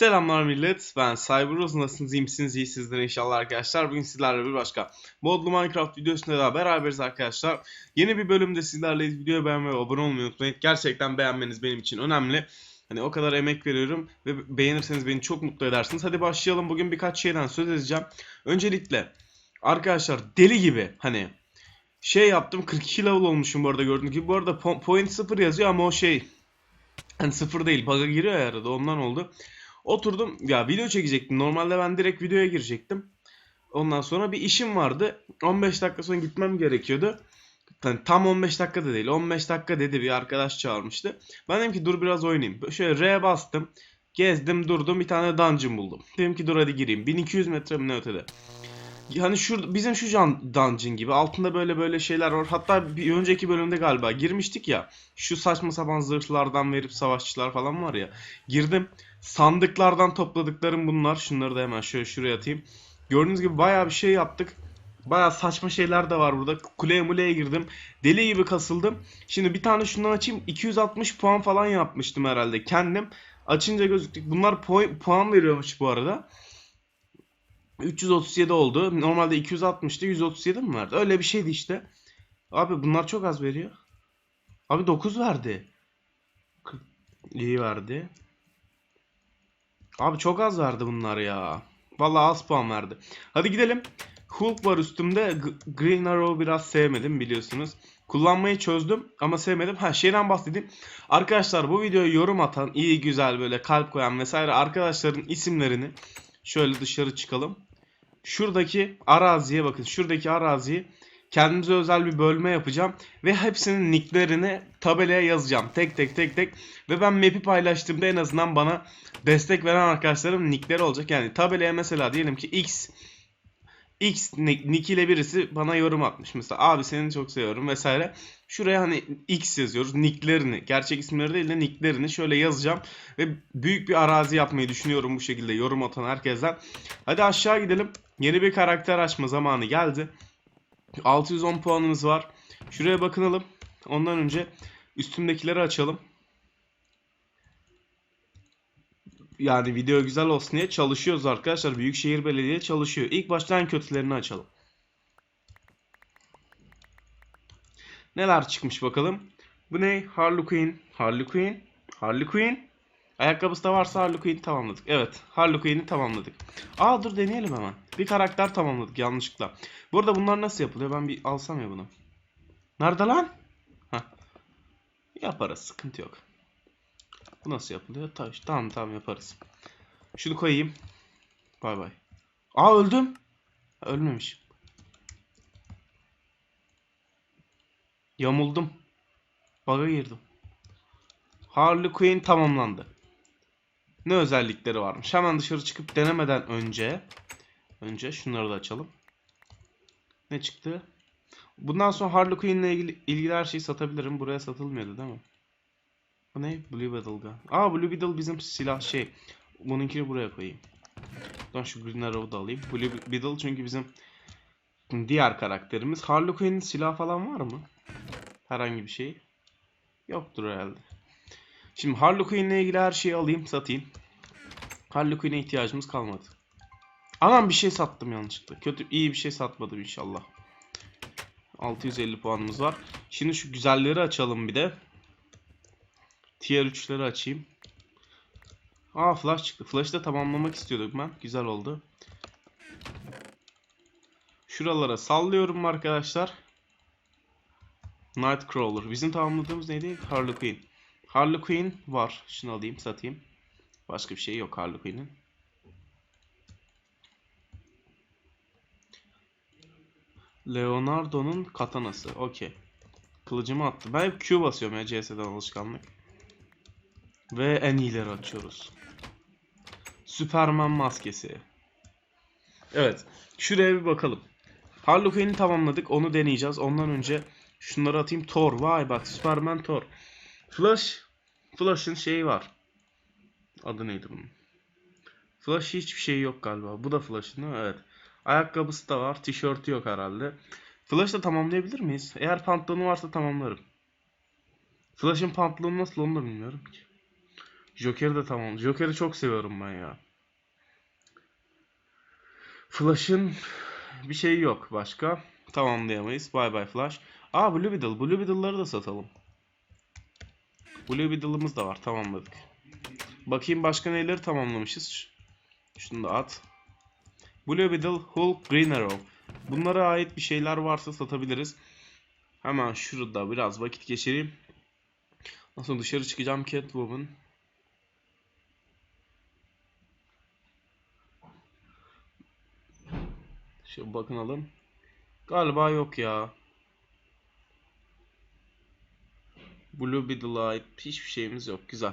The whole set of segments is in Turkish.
Selamlar millet. Ben Cyberuz. Nasılsınız? iyi misiniz? İyisinizdir inşallah arkadaşlar. Bugün sizlerle bir başka modlu Minecraft videosunda daha beraberiz arkadaşlar. Yeni bir bölümde sizlerleyiz. Videoyu beğenmeyi ve abone olmayı unutmayın. Gerçekten beğenmeniz benim için önemli. Hani o kadar emek veriyorum ve beğenirseniz beni çok mutlu edersiniz. Hadi başlayalım. Bugün birkaç şeyden söz edeceğim. Öncelikle arkadaşlar deli gibi hani şey yaptım 42 level olmuşum bu arada gördüğünüz gibi. Bu arada po- point 0 yazıyor ama o şey hani sıfır değil bug'a giriyor ya arada ondan oldu. Oturdum ya video çekecektim. Normalde ben direkt videoya girecektim. Ondan sonra bir işim vardı. 15 dakika sonra gitmem gerekiyordu. Yani tam 15 dakika da değil. 15 dakika dedi bir arkadaş çağırmıştı. Ben dedim ki dur biraz oynayayım. Şöyle R bastım. Gezdim durdum bir tane dungeon buldum. Dedim ki dur hadi gireyim. 1200 metre mi ne ötede. Hani şu bizim şu can dungeon gibi altında böyle böyle şeyler var. Hatta bir önceki bölümde galiba girmiştik ya. Şu saçma sapan zırhlardan verip savaşçılar falan var ya. Girdim. Sandıklardan topladıklarım bunlar. Şunları da hemen şöyle şuraya atayım. Gördüğünüz gibi bayağı bir şey yaptık. Bayağı saçma şeyler de var burada. Kuleye muleye girdim. Deli gibi kasıldım. Şimdi bir tane şundan açayım. 260 puan falan yapmıştım herhalde kendim. Açınca gözüktük. Bunlar pu- puan veriyormuş bu arada. 337 oldu. Normalde 260'tı. 137 mi verdi? Öyle bir şeydi işte. Abi bunlar çok az veriyor. Abi 9 verdi. İyi verdi. Abi çok az verdi bunlar ya. Vallahi az puan verdi. Hadi gidelim. Hulk var üstümde. G- Green Arrow biraz sevmedim biliyorsunuz. Kullanmayı çözdüm ama sevmedim. Ha şeyden bahsedeyim. Arkadaşlar bu videoya yorum atan, iyi güzel böyle kalp koyan vesaire arkadaşların isimlerini şöyle dışarı çıkalım. Şuradaki araziye bakın. Şuradaki araziyi kendimize özel bir bölme yapacağım ve hepsinin nicklerini tabelaya yazacağım. Tek tek tek tek ve ben map'i paylaştığımda en azından bana destek veren arkadaşlarım nickleri olacak. Yani tabelaya mesela diyelim ki X X nick ile birisi bana yorum atmış. Mesela abi seni çok seviyorum vesaire. Şuraya hani X yazıyoruz. Nicklerini, gerçek isimleri değil de nicklerini şöyle yazacağım. Ve büyük bir arazi yapmayı düşünüyorum bu şekilde yorum atan herkesten. Hadi aşağı gidelim. Yeni bir karakter açma zamanı geldi. 610 puanımız var. Şuraya bakınalım. Ondan önce üstümdekileri açalım. Yani video güzel olsun diye çalışıyoruz arkadaşlar. Büyükşehir Belediye çalışıyor. İlk başta en kötülerini açalım. Neler çıkmış bakalım. Bu ne? Harley Quinn. Harley Quinn. Harley Quinn. Ayakkabısı da varsa Harley Quinn'i tamamladık. Evet. Harley Quinn'i tamamladık. Aa dur deneyelim hemen. Bir karakter tamamladık yanlışlıkla. Bu arada bunlar nasıl yapılıyor? Ben bir alsam ya bunu. Nerede lan? Heh. Yaparız. Sıkıntı yok. Bu nasıl yapılıyor? Taş. Tamam tamam yaparız. Şunu koyayım. Bay bay. Aa öldüm. Ölmemiş. Yamuldum. Bug'a girdim. Harley Quinn tamamlandı. Ne özellikleri varmış? Hemen dışarı çıkıp denemeden önce önce şunları da açalım. Ne çıktı? Bundan sonra Harley ile ilgili, ilgili her şeyi satabilirim. Buraya satılmıyordu değil mi? Bu ne? Blue Beetle gun. Aa Blue Beetle bizim silah şey. Bununkini buraya koyayım. Ben şu Green Arrow'u da alayım. Blue Beetle çünkü bizim diğer karakterimiz. Harley Quinn'in silah falan var mı? Herhangi bir şey. Yoktur herhalde. Şimdi Harley Quinn'le ilgili her şeyi alayım, satayım. Harley Quinn'e ihtiyacımız kalmadı. Anam bir şey sattım yanlışlıkla. Kötü, iyi bir şey satmadım inşallah. 650 puanımız var. Şimdi şu güzelleri açalım bir de. Tier 3'leri açayım. Aa flash çıktı. Flash'ı da tamamlamak istiyorduk ben. Güzel oldu. Şuralara sallıyorum arkadaşlar. Nightcrawler. Bizim tamamladığımız neydi? Harley Quinn. Harley Quinn var. Şunu alayım satayım. Başka bir şey yok Harley Quinn'in. Leonardo'nun katanası. Okey. Kılıcımı attı. Ben hep Q basıyorum ya CS'den alışkanlık. Ve en iyileri açıyoruz. Superman maskesi. Evet. Şuraya bir bakalım. Harley Quinn'i tamamladık. Onu deneyeceğiz. Ondan önce şunları atayım. Thor. Vay bak Superman Thor. Flash. Flash'ın şeyi var. Adı neydi bunun? Flash hiçbir şey yok galiba. Bu da Flash'ın değil mi? Evet. Ayakkabısı da var. Tişörtü yok herhalde. Flash da tamamlayabilir miyiz? Eğer pantolonu varsa tamamlarım. Flash'ın pantolonu nasıl onu da bilmiyorum ki. Joker'i de tamam. Joker'i çok seviyorum ben ya. Flash'ın bir şeyi yok başka. Tamamlayamayız. Bye bye Flash. Aa Blue Beetle. Blue Beetle'ları da satalım. Blue Beetle'ımız da var. Tamamladık. Bakayım başka neleri tamamlamışız. Şunu da at. Blue Beetle, Hulk, Green Arrow. Bunlara ait bir şeyler varsa satabiliriz. Hemen şurada biraz vakit geçireyim. Sonra dışarı çıkacağım Catwoman. Şöyle bakınalım. Galiba yok ya. Blue Beetle'a ait hiçbir şeyimiz yok. Güzel.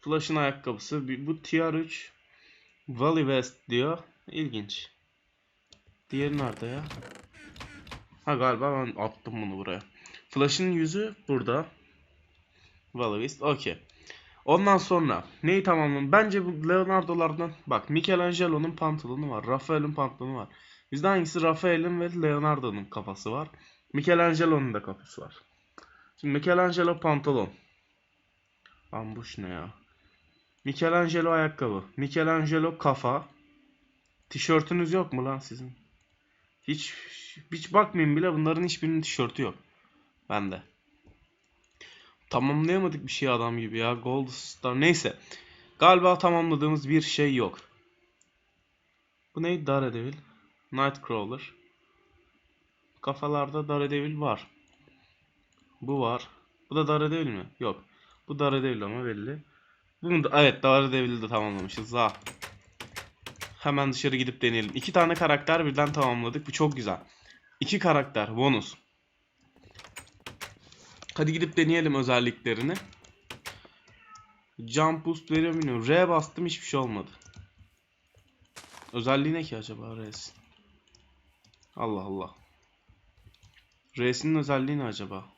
Flash'ın ayakkabısı. Bu TR3 Valley West diyor. İlginç. Diğeri nerede ya? Ha galiba ben attım bunu buraya. Flash'ın yüzü burada. Valley West. Okey. Ondan sonra neyi tamamladım? Bence bu Leonardo'lardan bak Michelangelo'nun pantolonu var. Raphael'in pantolonu var. Bizde hangisi Raphael'in ve Leonardo'nun kafası var. Michelangelo'nun da kafası var. Şimdi Michelangelo pantolon. Ambush ne ya? Michelangelo ayakkabı. Michelangelo kafa. Tişörtünüz yok mu lan sizin? Hiç hiç bakmayın bile bunların hiçbirinin tişörtü yok. Bende. Tamamlayamadık bir şey adam gibi ya. Gold Star. Neyse. Galiba tamamladığımız bir şey yok. Bu neydi? Daredevil. Nightcrawler. Kafalarda Daredevil var. Bu var. Bu da Daredevil mi? Yok. Bu Daredevil ama belli. Bunu da evet Daredevil'i de tamamlamışız. Ha. Hemen dışarı gidip deneyelim. İki tane karakter birden tamamladık. Bu çok güzel. İki karakter bonus. Hadi gidip deneyelim özelliklerini. Jump boost veriyor bilmiyorum. R bastım hiçbir şey olmadı. Özelliği ne ki acaba R'sin? Allah Allah. R'sinin özelliği ne acaba?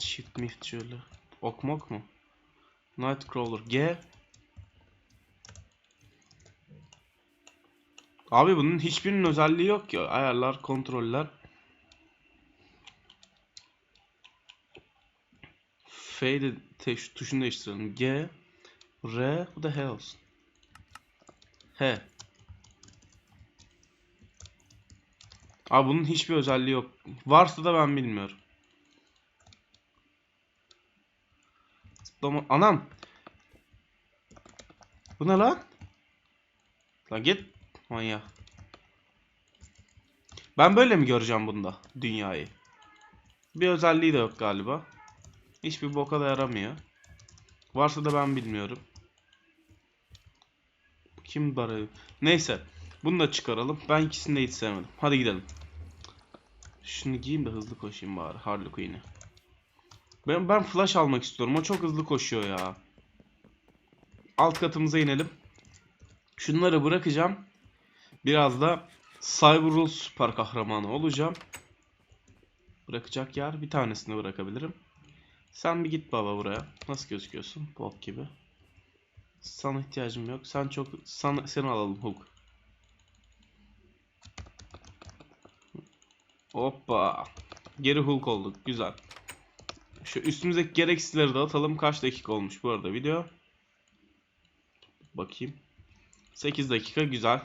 Shift mift şöyle. Okmok mu? Nightcrawler. G. Abi bunun hiçbirinin özelliği yok ya. Ayarlar, kontroller. Fade te- tuşunu değiştirelim. G. R. Bu da H olsun. H. Abi bunun hiçbir özelliği yok. Varsa da ben bilmiyorum. Zıplama. Anam. Bu ne lan? Lan git. Manyak. Ben böyle mi göreceğim bunda dünyayı? Bir özelliği de yok galiba. Hiçbir boka da yaramıyor. Varsa da ben bilmiyorum. Kim barı? Neyse. Bunu da çıkaralım. Ben ikisini de hiç sevmedim. Hadi gidelim. Şunu giyeyim de hızlı koşayım bari. Harley Quinn'i. Ben, ben flash almak istiyorum. O çok hızlı koşuyor ya. Alt katımıza inelim. Şunları bırakacağım. Biraz da Cyberul süper kahramanı olacağım. Bırakacak yer bir tanesini bırakabilirim. Sen bir git baba buraya. Nasıl gözüküyorsun? Bok gibi. Sana ihtiyacım yok. Sen çok sana seni alalım Hulk. Hoppa. Geri Hulk olduk. Güzel. Şu üstümüzdeki gereksizleri de atalım. Kaç dakika olmuş bu arada video? Bakayım. 8 dakika güzel.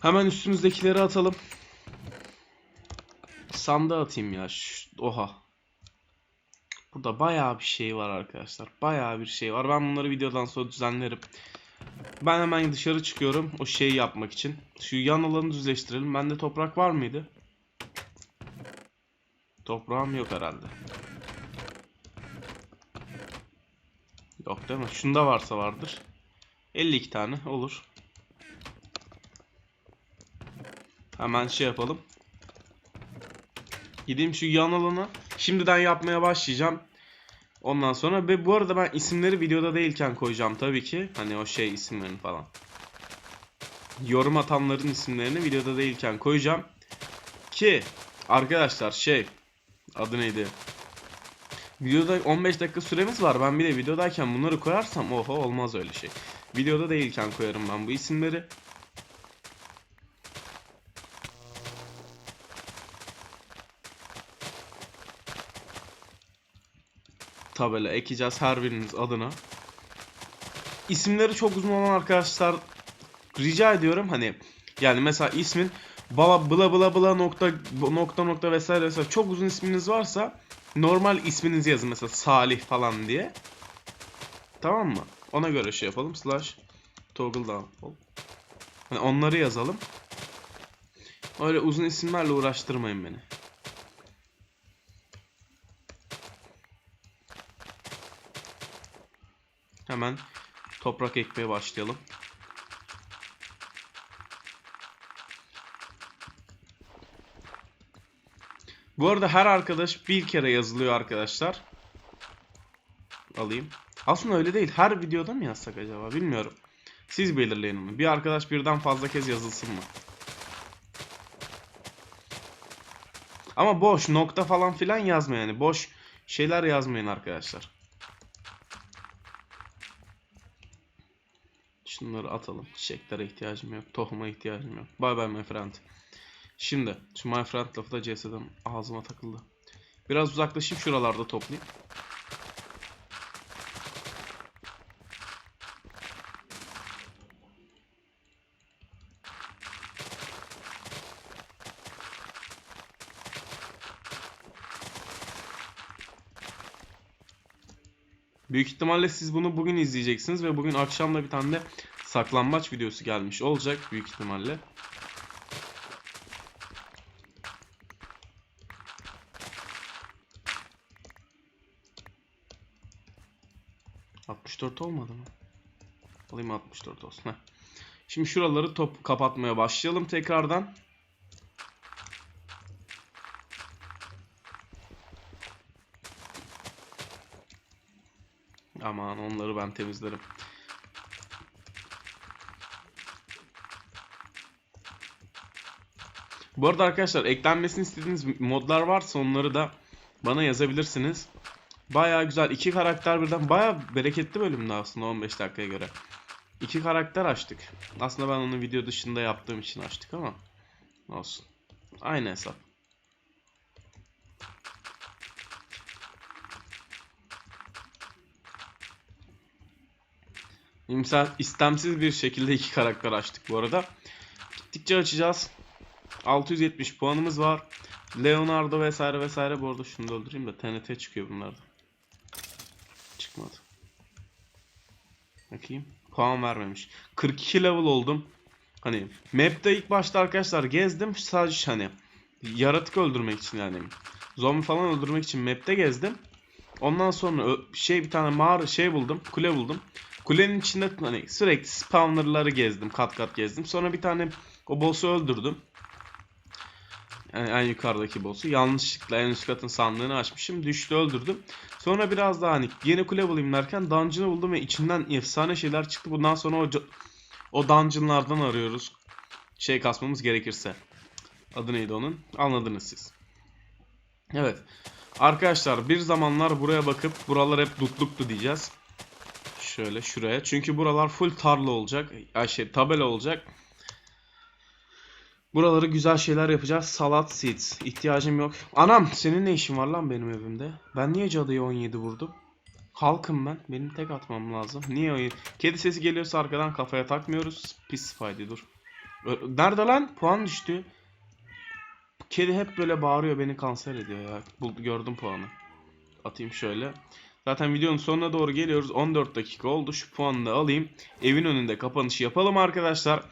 Hemen üstümüzdekileri atalım. Sandığa atayım ya. Oha. Burada bayağı bir şey var arkadaşlar. Bayağı bir şey var. Ben bunları videodan sonra düzenlerim. Ben hemen dışarı çıkıyorum o şeyi yapmak için. Şu yan alanı düzleştirelim. Bende toprak var mıydı? Toprağım yok herhalde. Yok değil mi? Şunda varsa vardır. 52 tane olur. Hemen şey yapalım. Gideyim şu yan alana. Şimdiden yapmaya başlayacağım. Ondan sonra ve bu arada ben isimleri videoda değilken koyacağım tabii ki. Hani o şey isimlerini falan. Yorum atanların isimlerini videoda değilken koyacağım. Ki arkadaşlar şey adı neydi? Videoda 15 dakika süremiz var. Ben bir de videodayken bunları koyarsam oho olmaz öyle şey. Videoda değilken koyarım ben bu isimleri. tabela ekeceğiz her biriniz adına. İsimleri çok uzun olan arkadaşlar rica ediyorum hani yani mesela ismin bala bla bla bla nokta nokta nokta vesaire vesaire çok uzun isminiz varsa normal isminizi yazın mesela Salih falan diye. Tamam mı? Ona göre şey yapalım. Slash toggle down. Hani onları yazalım. Öyle uzun isimlerle uğraştırmayın beni. Hemen toprak ekmeye başlayalım. Bu arada her arkadaş bir kere yazılıyor arkadaşlar. Alayım. Aslında öyle değil. Her videoda mı yazsak acaba? Bilmiyorum. Siz belirleyin onu. Bir arkadaş birden fazla kez yazılsın mı? Ama boş nokta falan filan yazmayın yani. Boş şeyler yazmayın arkadaşlar. Şunları atalım. Çiçeklere ihtiyacım yok. Tohuma ihtiyacım yok. Bye bye my friend. Şimdi şu my friend lafı da CS'den ağzıma takıldı. Biraz uzaklaşayım şuralarda toplayayım. Büyük ihtimalle siz bunu bugün izleyeceksiniz ve bugün akşam da bir tane de saklambaç videosu gelmiş olacak büyük ihtimalle. ...64 olmadı mı? Alayım 64 olsun. Heh. Şimdi şuraları top kapatmaya başlayalım tekrardan. Aman onları ben temizlerim. Bu arada arkadaşlar eklenmesini istediğiniz modlar varsa onları da bana yazabilirsiniz. Baya güzel. iki karakter birden baya bereketli bölümdü aslında 15 dakikaya göre. İki karakter açtık. Aslında ben onu video dışında yaptığım için açtık ama olsun. Aynı hesap. İmsal, istemsiz bir şekilde iki karakter açtık bu arada. Gittikçe açacağız. 670 puanımız var. Leonardo vesaire vesaire. Bu arada şunu da öldüreyim de TNT çıkıyor bunlarda. Çıkmadı. Bakayım. Puan vermemiş. 42 level oldum. Hani map'te ilk başta arkadaşlar gezdim. Sadece hani yaratık öldürmek için yani. Zombi falan öldürmek için map'te gezdim. Ondan sonra şey bir tane mağara şey buldum. Kule buldum. Kulenin içinde hani sürekli spawnerları gezdim. Kat kat gezdim. Sonra bir tane o boss'u öldürdüm. Yani en yukarıdaki boss'u. Yanlışlıkla en üst katın sandığını açmışım. Düştü öldürdüm. Sonra biraz daha hani yeni kule bulayım derken dungeon'ı buldum ve içinden efsane şeyler çıktı. Bundan sonra o, o dungeon'lardan arıyoruz. Şey kasmamız gerekirse. Adı neydi onun? Anladınız siz. Evet. Arkadaşlar bir zamanlar buraya bakıp buralar hep dutluktu diyeceğiz. Şöyle şuraya. Çünkü buralar full tarla olacak. Ay şey tabela olacak. Buraları güzel şeyler yapacağız. Salat seeds. İhtiyacım yok. Anam senin ne işin var lan benim evimde? Ben niye cadıyı 17 vurdum? Halkım ben. Benim tek atmam lazım. Niye o Kedi sesi geliyorsa arkadan kafaya takmıyoruz. Pis spidey dur. Nerede lan? Puan düştü. Kedi hep böyle bağırıyor beni kanser ediyor ya. Bul- gördüm puanı. Atayım şöyle. Zaten videonun sonuna doğru geliyoruz. 14 dakika oldu. Şu puanı da alayım. Evin önünde kapanışı yapalım arkadaşlar.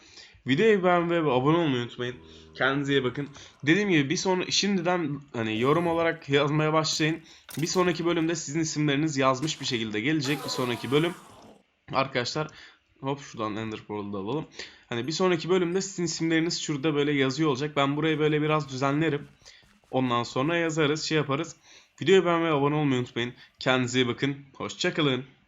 Videoyu beğenmeyi ve abone olmayı unutmayın. Kendinize iyi bakın. Dediğim gibi bir sonra şimdiden hani yorum olarak yazmaya başlayın. Bir sonraki bölümde sizin isimleriniz yazmış bir şekilde gelecek. Bir sonraki bölüm arkadaşlar hop şuradan Ender Pearl'ı da alalım. Hani bir sonraki bölümde sizin isimleriniz şurada böyle yazıyor olacak. Ben burayı böyle biraz düzenlerim. Ondan sonra yazarız, şey yaparız. Videoyu beğenmeyi, abone olmayı unutmayın. Kendinize iyi bakın. Hoşçakalın.